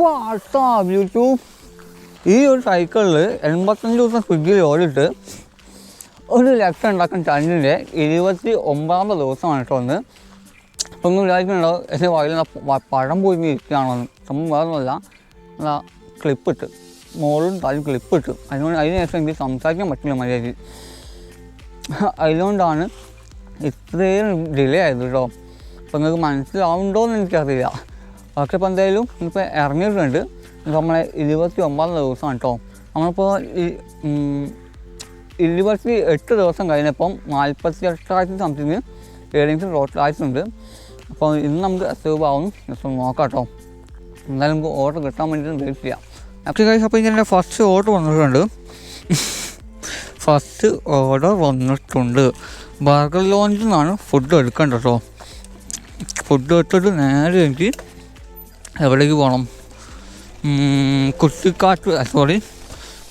വാട്ടാ YouTube ഈ ഒരു സൈക്കിളിൽ എൺപത്തഞ്ച് ദിവസം ഫ്രിഡ്ജിൽ ഓടിട്ട് ഒരു ലക്ഷം ഉണ്ടാക്കുന്ന ചാനലിന്റെ ഇരുപത്തി ഒമ്പതാമത്തെ ദിവസമാണ് കേട്ടോ ഒന്ന് അപ്പം ഒന്ന് വിചാരിക്കുന്നുണ്ടോ എന്റെ വായിൽ പഴം പോയി ഇരിക്കുകയാണോ സംഭവം വേറൊന്നുമല്ല എന്താ ക്ലിപ്പിട്ട് മോളും താലും ക്ലിപ്പിട്ട് അതിനോട് അതിന് ശേഷം എനിക്ക് സംസാരിക്കാൻ പറ്റില്ല മര്യാദയ്ക്ക്. അതുകൊണ്ടാണ് ഇത്രയും ഡിലേ ആയത് കേട്ടോ അപ്പം നിങ്ങൾക്ക് മനസ്സിലാവുണ്ടോ എന്ന് എനിക്കറിയില്ല. പക്ഷെ ഇപ്പോൾ എന്തായാലും ഇപ്പോൾ ഇറങ്ങിയിട്ടുണ്ട്. നമ്മളെ ഇരുപത്തി ഒമ്പതാം ദിവസമാണ് കേട്ടോ. നമ്മളിപ്പോൾ ഇരുപത്തി എട്ട് ദിവസം കഴിഞ്ഞപ്പം നാൽപ്പത്തി എട്ടായിരത്തി സംതിങ് ഏണിങ്സ് ടോട്ടലായിട്ടുണ്ട് അപ്പോൾ ഇന്ന് നമുക്ക് സേവ് ആവും. നോക്കാം കേട്ടോ. എന്തായാലും നമുക്ക് ഓർഡർ കിട്ടാൻ വേണ്ടിയിട്ട് വെയിറ്റ് ചെയ്യാം. ആക്ച്വലി കഴിച്ച് അപ്പോൾ ഇതിന്റെ ഫസ്റ്റ് ഓർഡർ വന്നിട്ടുണ്ട്. ഫസ്റ്റ് ഓർഡർ വന്നിട്ടുണ്ട്. ബർഗർ ലോഞ്ചിൽ നിന്നാണ് ഫുഡ് എടുക്കേണ്ടത് കേട്ടോ. ഫുഡ് എടുത്തിട്ട് നേരെ എനിക്ക് എവിടേക്ക് പോകണം കുറ്റിക്കാട്ടൂർ കുറ്റിക്കാട്ട് സോറി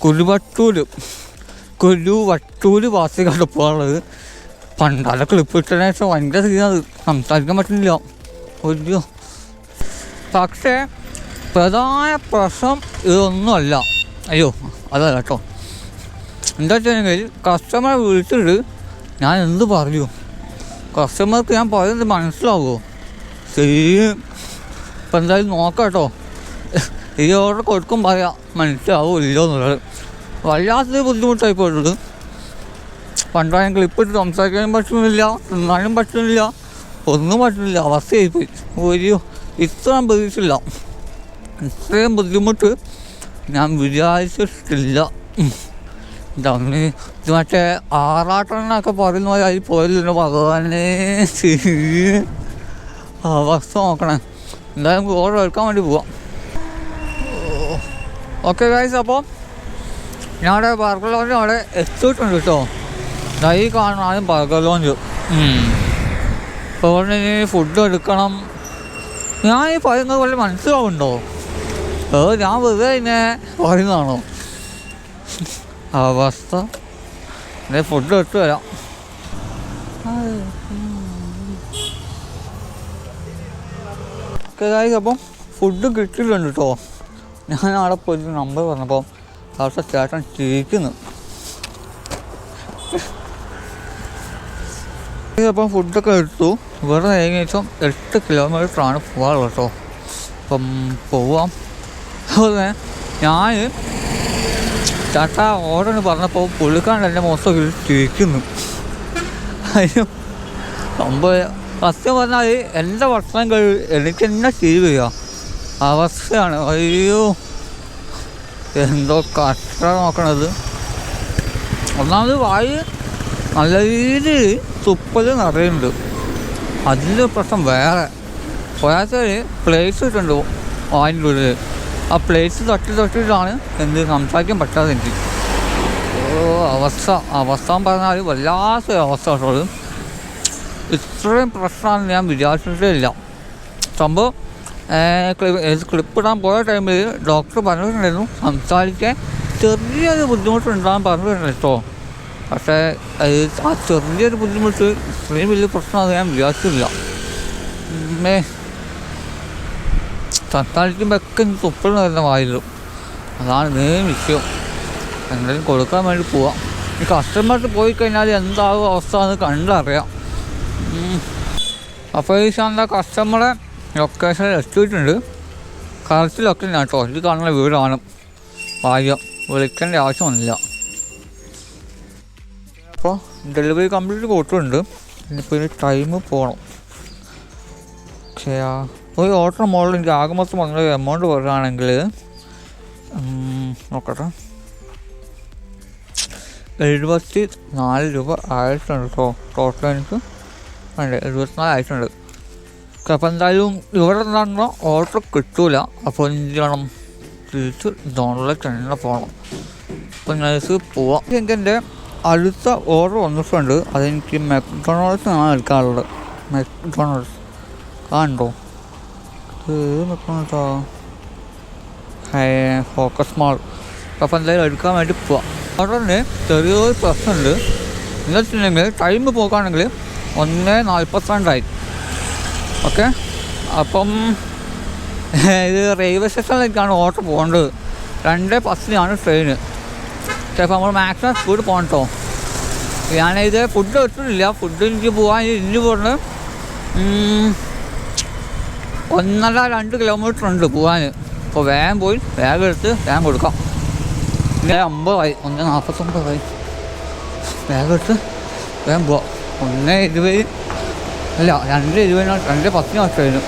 കുരുവട്ടൂർ കുരുവട്ടൂർ ഭാഗത്തേക്കാണ് പോകാനുള്ളത് പണ്ടാല ക്ലിപ്പ് ഇട്ടതിന് ശേഷം ഭയങ്കര സീനാണ് സംസാരിക്കാൻ പറ്റുന്നില്ല. ഒരു പക്ഷേ പ്രധാന പ്രശ്നം ഇതൊന്നുമല്ല. അയ്യോ അതല്ല കേട്ടോ. എന്താ വെച്ചാൽ കസ്റ്റമറെ വിളിച്ചിട്ട് ഞാൻ എന്ത് പറയൂ? കസ്റ്റമർക്ക് ഞാൻ പറയുന്നത് മനസ്സിലാവുമോ ശരി ഇപ്പം എന്തായാലും നോക്കാം കേട്ടോ ഈ ഓർഡർ കൊടുക്കും പറയാം. മനസ്സിലാവും ഇല്ലോ എന്നുള്ളത്. വല്ലാത്തൊരു ബുദ്ധിമുട്ടായി പോയിട്ടുണ്ട്. ക്ലിപ്പ് ഇട്ട് സംസാരിക്കാനും പറ്റുന്നില്ല തിന്നാനും പറ്റുന്നില്ല ഒന്നും പറ്റുന്നില്ല അവസ്ഥയായി പോയി ഒരു ഇത്രയും പ്രതീക്ഷില്ല ഇത്രയും ബുദ്ധിമുട്ട് ഞാൻ വിചാരിച്ചിട്ടില്ല. മറ്റേ ആറാട്ടെണ്ണൊക്കെ പറയുന്ന പോലെ അതിൽ പോയല്ലോ ഭഗവാനെ. അവസ്ഥ നോക്കണേ. എന്തായാലും നമുക്ക് ഓർഡർ എടുക്കാൻ വേണ്ടി പോവാം. ഓക്കെ ഗൈസ് അപ്പോൾ ഞാൻ അവിടെ ബർഗർ ലോഞ്ച് അവിടെ എത്തിയിട്ടുണ്ട് കേട്ടോ. ഈ ആദ്യം ബർഗർ ലോഞ്ച് ഇവിടെ ഇനി ഫുഡ് എടുക്കണം. ഞാൻ ഈ പറയുന്നത് പോലെ മനസ്സിലാവുന്നുണ്ടോ? ഏ ഞാൻ വെറുതെ ഇങ്ങനെ പറയുന്നതാണോ? അവസ്ഥ. ഫുഡ് എടുത്തു വരാം ഗായ്സ് അപ്പം ഫുഡ് കിട്ടിയിട്ടുണ്ട് കേട്ടോ ഞാൻ അവിടെ പോയിട്ട് നമ്പർ പറഞ്ഞപ്പോൾ അവിടുത്തെ ചേട്ടൻ ചിരിക്കുന്നു. അപ്പം ഫുഡൊക്കെ എടുത്തു. ഇവിടെ ഏകദേശം എട്ട് കിലോമീറ്ററാണ് പോകാറുള്ളത് കേട്ടോ അപ്പം പോവാം. അതുപോലെ ഞാൻ ചേട്ട ഓർഡർ പറഞ്ഞപ്പോൾ പുള്ളിക്കാണ്ട് എന്റെ മോശം ചിരിക്കുന്നു. അയ്യോ സംഭവം സത്യം പറഞ്ഞാൽ എന്റെ ഭക്ഷണം കഴിവ് എനിക്ക് തന്നെ ചെയ്യുക അവസ്ഥയാണ്. അയ്യോ. എന്തോ കഷ്ട നോക്കണത്. ഒന്നാമത് വായി നല്ല രീതിയിൽ തുപ്പൽ നിറയുന്നുണ്ട്. അതിന്റെ പ്രശ്നം വേറെ. പോയാച്ചാൽ പ്ലേസ് ഇട്ടുണ്ട് വായിന്റെ ഉള്ളിൽ ആ പ്ലേസ് തട്ടി തട്ടിയിട്ടാണ് എന്ത് സംസാരിക്കാൻ പറ്റാതെ എനിക്ക്. ഓ അവസ്ഥ. അവസ്ഥ എന്ന് പറഞ്ഞാൽ വല്ലാത്ത അവസ്ഥ കേട്ടോ അത്. ഇത്രയും പ്രശ്നമാണെന്ന് ഞാൻ വിചാരിച്ചിട്ടേ ഇല്ല സംഭവം ക്ലിപ്പ് ഇടാൻ പോയ ടൈമിൽ ഡോക്ടർ പറഞ്ഞിട്ടുണ്ടായിരുന്നു സംസാരിക്കാൻ ചെറിയൊരു ബുദ്ധിമുട്ടുണ്ടാകാൻ പറഞ്ഞിട്ടുണ്ട് കേട്ടോ പക്ഷേ ആ ചെറിയൊരു ബുദ്ധിമുട്ട് ഇത്രയും വലിയ പ്രശ്നമാണ് ഞാൻ വിചാരിച്ചില്ല മേ സംസാരിക്കുമ്പോൾ ഒക്കെ തുപ്പൽ വരുന്ന വായിലും. അതാണ് മെയിൻ വിഷയം. എന്തെങ്കിലും കൊടുക്കാൻ വേണ്ടി പോവാം. ഈ കസ്റ്റമർക്ക് പോയി കഴിഞ്ഞാൽ എന്താകും അവസ്ഥ എന്ന് കണ്ടറിയാം. അപ്പോൾ ഈ സാറിന്റെ കസ്റ്റമറെ ലൊക്കേഷനിൽ എത്തിയിട്ടുണ്ട്. കറക്റ്റ് ലൊക്കേഷൻ കേട്ടോ. ഇത് കാണുന്ന വീടാണ്. ഭാഗ്യം. വിളിക്കേണ്ട ആവശ്യമൊന്നുമില്ല. അപ്പോൾ ഡെലിവറി കംപ്ലീറ്റ് കൊടുത്തിട്ടുണ്ട്. ഇനിയിപ്പോൾ ഇനി ടൈം പോകണം പക്ഷേ ഒരു ഓട്ടർ മോഡൽ എനിക്ക് ആകെ മൊത്തം വന്ന എമൗണ്ട് പറയുകയാണെങ്കിൽ നോക്കട്ടെ. എഴുപത്തി നാല് രൂപ ആയിട്ടുണ്ട് കേട്ടോ. ടോട്ടൽ എനിക്ക്. ഉണ്ട്. എഴുപത്തിനാല് ആയിട്ടുണ്ട്. അപ്പോൾ എന്തായാലും ഇവിടെ നിന്നാണോ ഓർഡർ കിട്ടൂല. അപ്പോൾ എന്ത് ചെയ്യണം? തിരിച്ച് ഡോണിലേക്ക് തന്നെ പോകണം അപ്പോൾ നൈസ് പോവാം. എനിക്ക് എന്റെ അടുത്ത ഓർഡർ വന്നിട്ടുണ്ട്. അതെനിക്ക് മെക്ഡൊണാൾഡ്സിനാണ് എടുക്കാറുള്ളത് മെക്ഡൊണാൾഡ്സ് കാണണ്ടോ ഇത് ഹൈ ഫോക്കസ് മാൾ അപ്പോൾ എന്തായാലും എടുക്കാൻ വേണ്ടി പോവാം. ഓർഡറിന് ചെറിയൊരു പ്രശ്നമുണ്ട്. എന്താ വെച്ചിട്ടുണ്ടെങ്കിൽ ടൈം പോകാണെങ്കിൽ ഒന്ന് നാൽപ്പത്തിരണ്ടായി. ഓക്കെ? അപ്പം ഇത് റെയിൽവേ സ്റ്റേഷനിലേക്കാണ് ഓട്ടോ പോകേണ്ടത്. രണ്ട് പത്തിനാണ് ട്രെയിന് ചിലപ്പോൾ നമ്മൾ മാക്സിമം സ്പീഡ് പോകണം ഞാനിത് ഫുഡ് എടുത്തിട്ടില്ല. ഫുഡ് എനിക്ക് പോകാൻ ഇന്ന് പറഞ്ഞ് ഒന്നര രണ്ട് കിലോമീറ്റർ ഉണ്ട് പോകാൻ അപ്പോൾ വേഗം പോയി വേഗം എടുത്ത് വേഗം കൊടുക്കാം. ഇങ്ങനെ അമ്പതായി. ഒന്ന് നാൽപ്പത്തൊമ്പതായി. വേഗം എടുത്ത് വേഗം പോവാം. ഒന്ന് ഇരുപത് അല്ല രണ്ട് ഇരുപതിനാണ് രണ്ട് പത്തിനാണ് ട്രെയിന്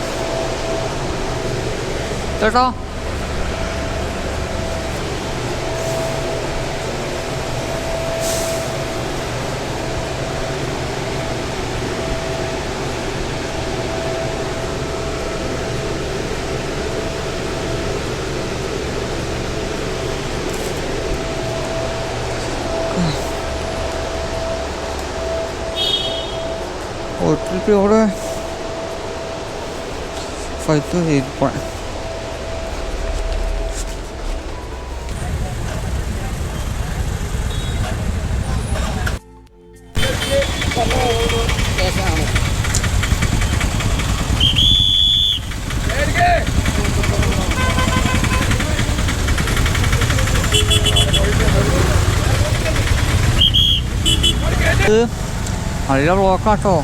ചേട്ടാ പോണേ ഇത് നല്ല ബ്ലോക്കാട്ടോ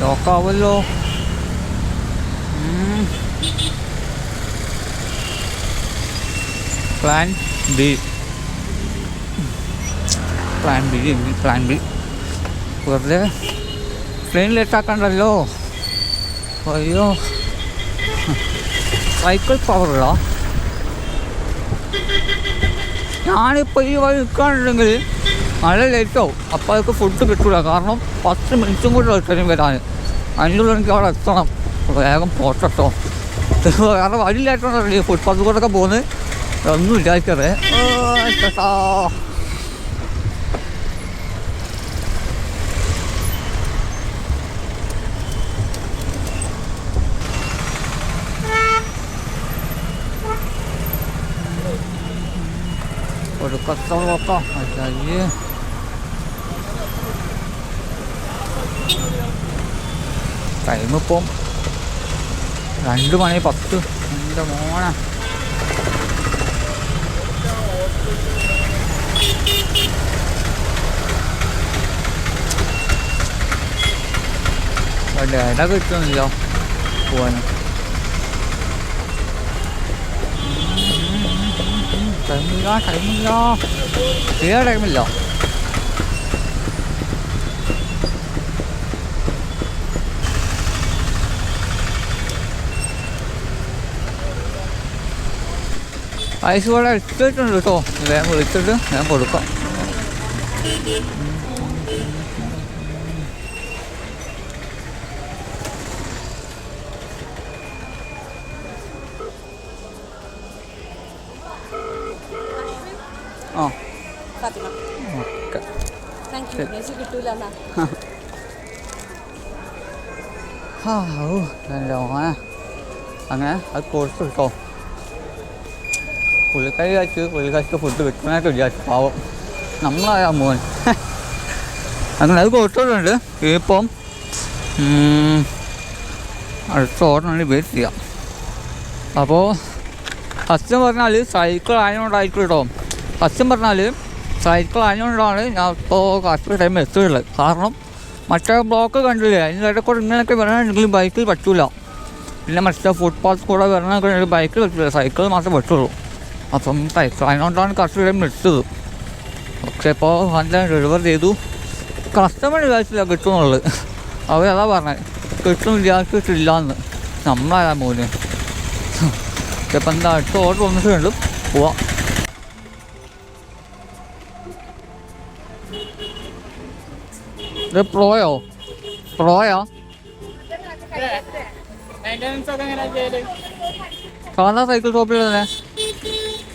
ബ്ലോക്കാവുമല്ലോ plan B plan B plan B വെറുതെ ട്രെയിൻ ലേറ്റാക്കണ്ടല്ലോ അയ്യോ. സൈക്കിൾ പവറുള്ള ഞാനിപ്പോൾ ഈ വഴി നിൽക്കുകയാണെന്നുണ്ടെങ്കിൽ നല്ല ലേറ്റാവും അപ്പോൾ അതൊക്കെ ഫുഡ് കിട്ടൂല. കാരണം പത്ത് മിനിറ്റും കൂടി ട്രെയിൻ വരാൻ അതിനുള്ള എനിക്ക് അവിടെ എത്തണം. വേഗം പോട്ടോ വേറെ വഴിയില്ലായിട്ടാണ് ഫുട്പാത്ത് കൂടെയൊക്കെ പോകുന്നത് ഒന്നും ഇല്ലാത്തത്. ഒരു കൊടുക്കത്തോ നോക്കാം. അയ്യേ. ടൈം ഇപ്പം രണ്ട് മണി പത്ത്. എന്റെ മോണ ഇട കിട്ടുന്നില്ല. പോവാൻ. ടൈമില്ല ടൈമില്ല. തീരെ ടൈമില്ല. ഐസ് ഇവിടെ എടുത്തിട്ടുണ്ട് കേട്ടോ വേഗം വിളിച്ചിട്ട് ഞാൻ കൊടുക്കാം ആ ഓ അങ്ങനെ അത് കൊടുത്തു കേട്ടോ പുള്ളിക്കാരി കഴിച്ച് പുള്ളിക്കാരിക്ക് ഫുഡ് കിട്ടണമായിട്ട് വിചാരിച്ചു. പാവം. നമ്മളായ മോൻ. അങ്ങനെ അത് കൊടുത്തോട്ടുണ്ട് ഇപ്പം അടുത്ത ഓർഡറിന് വെയിറ്റ് ചെയ്യാം അപ്പോൾ സത്യം പറഞ്ഞാൽ സൈക്കിൾ ആയതുകൊണ്ടായിരിക്കും കേട്ടോ സത്യം പറഞ്ഞാൽ സൈക്കിൾ ആയതുകൊണ്ടാണ് ഞാൻ ഇപ്പോൾ കറക്റ്റ് ടൈം എത്തിയുള്ളത് കാരണം മറ്റേ ബ്ലോക്ക് കണ്ടില്ലേ? അതിന്റെ ഇടയിൽ കൂടെ ഇങ്ങനെയൊക്കെ വരണമെങ്കിൽ ബൈക്കിൽ പറ്റൂല. പിന്നെ മറ്റേ ഫുട്പാത്ത് കൂടെ വരണമെങ്കിൽ ബൈക്കിൽ പറ്റില്ല സൈക്കിൾ മാത്രമേ പറ്റുള്ളൂ. അപ്പം സൈക്കിൾ അതിനോണ്ടാണ് കർഷകരെ എടുത്തത് പക്ഷേ ഇപ്പോൾ നല്ല ഡെലിവർ ചെയ്തു കസ്റ്റമർ വിചാരിച്ചില്ല കിട്ടുമെന്നുള്ളത് അവരതാ പറഞ്ഞത് കിട്ടും വിചാരിച്ചിട്ടില്ല എന്ന് നമ്മളാ മോന് ഇപ്പം എന്താ അടുത്ത ഓർഡർ വന്നിട്ടുണ്ട് പോവാം പ്രോയോ പ്രോയോ സാധാ സൈക്കിൾ ഷോപ്പിൽ തന്നെ അല്ല ബാറ്ററി എക്സ്ട്രാ വാങ്ങിക്കാ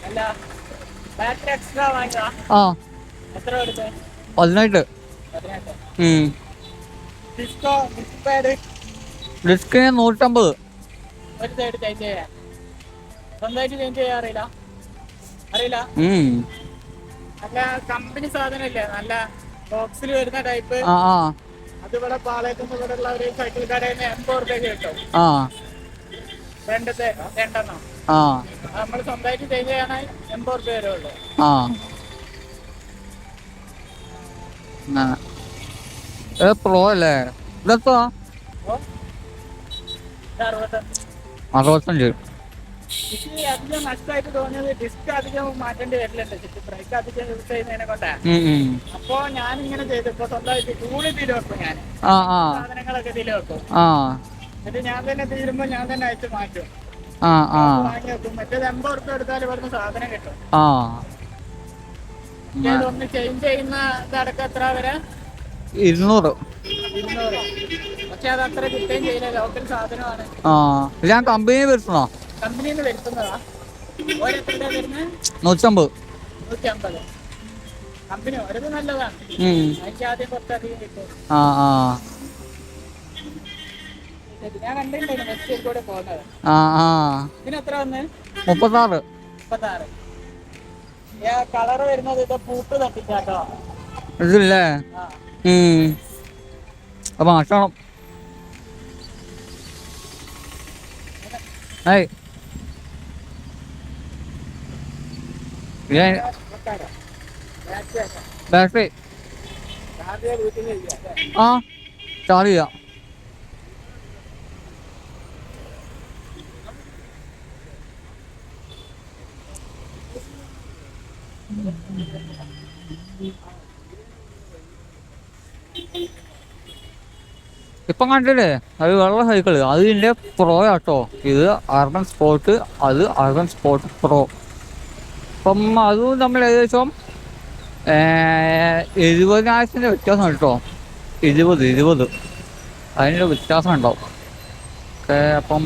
ആ. പതിനെട്ട്. ഡിസ്കിന് നൂറ്റമ്പത്. സ്വന്തമായിട്ട് ചേഞ്ച് ചെയ്യാൻ അറിയില്ല. അറിയില്ല. നല്ല കമ്പനി സാധനമില്ലേ നല്ല ബോക്സിൽ വരുന്ന ടൈപ്പ് അത് ഇവിടെ പാളയത്തുനിന്ന് ഇവിടെ ഉള്ള ഒരു സൈക്കിൾ കടയിൽ നിന്ന് എൺപത് റുപ്യക്ക് കിട്ടും. രണ്ടത്തെ രണ്ടെണ്ണം. ആ. നമ്മൾ സ്വന്തമായിട്ട് ചെയ്യാനായി എൺപത് റുപ്യ വരെ ഉള്ളൂ. ആ. ഇത് പ്രോ അല്ലേ? ഇതെത്തോ അറുപത്തഞ്ച്. അധികം നഷ്ടമായിട്ട് തോന്നിയത് ഡിസ്ക് അധികം മാറ്റേണ്ടി വരില്ലുണ്ട് ചുറ്റും ബ്രേക്ക് അധികം യൂസ് ചെയ്യുന്നതിനെ കൊണ്ടാ. അപ്പോ ഞാൻ ഇങ്ങനെ ചെയ്തു. ഇപ്പൊ സ്വന്തമായിട്ട് കൂടി തീരെ വെക്കും ഞാൻ ആ ആ. സാധനങ്ങളൊക്കെ തീരെ വെക്കും. ആ. എന്നിട്ട് ഞാൻ തന്നെ തീരുമ്പോ ഞാൻ തന്നെ അയച്ചു മാറ്റും. ആ ആ. വാങ്ങി വെക്കും മറ്റേത് എൺപത് റുപ്യ എടുത്താൽ ഇവിടുന്ന് സാധനം കിട്ടും. ആ. ഒന്ന് ചേഞ്ച് ചെയ്യുന്ന ഇതടക്കം എത്ര വരെ? ഇരുന്നൂറ്. ഇരുന്നൂറ്? പക്ഷെ അത് അത്ര കിട്ടുകയും ചെയ്യില്ല. ലോക്കൽ സാധനമാണ്. ആ. ഞാൻ കമ്പനി വരുത്തണോ? കമ്പനിയിൽ നിന്ന് വരുത്തുന്നതാ. ഓരോരുത്തരുടെ വരുന്നത് നൂറ്റമ്പത്. നൂറ്റി അമ്പത് കമ്പനി ഓരോ നല്ലതാണ്. ഉം. എനിക്ക് ആദ്യം കുറച്ചധികം കിട്ടും. ആ ആ. ആ ആ. മുപ്പത്താറ്. ഇതില്ലേ. അപ്പൊ ഏയ്. ബാറ്ററി അല്ലേ? ആ ചാർജ് ചെയ്യാം. ഇപ്പം കണ്ടില്ലേ? അത് വെള്ള സൈക്കിൾ അതിന്റെ പ്രോ ആട്ടോ. ഇത് അർബൻ സ്പോർട്ട് അത് അർബൻ സ്പോർട്ട് പ്രോ അപ്പം അതും നമ്മൾ ഏകദേശം എഴുപതിനായിരത്തിന്റെ വ്യത്യാസം കേട്ടോ. ഇരുപത് ഇരുപത്. അതിന്റെ വ്യത്യാസം ഉണ്ടാവും. അപ്പം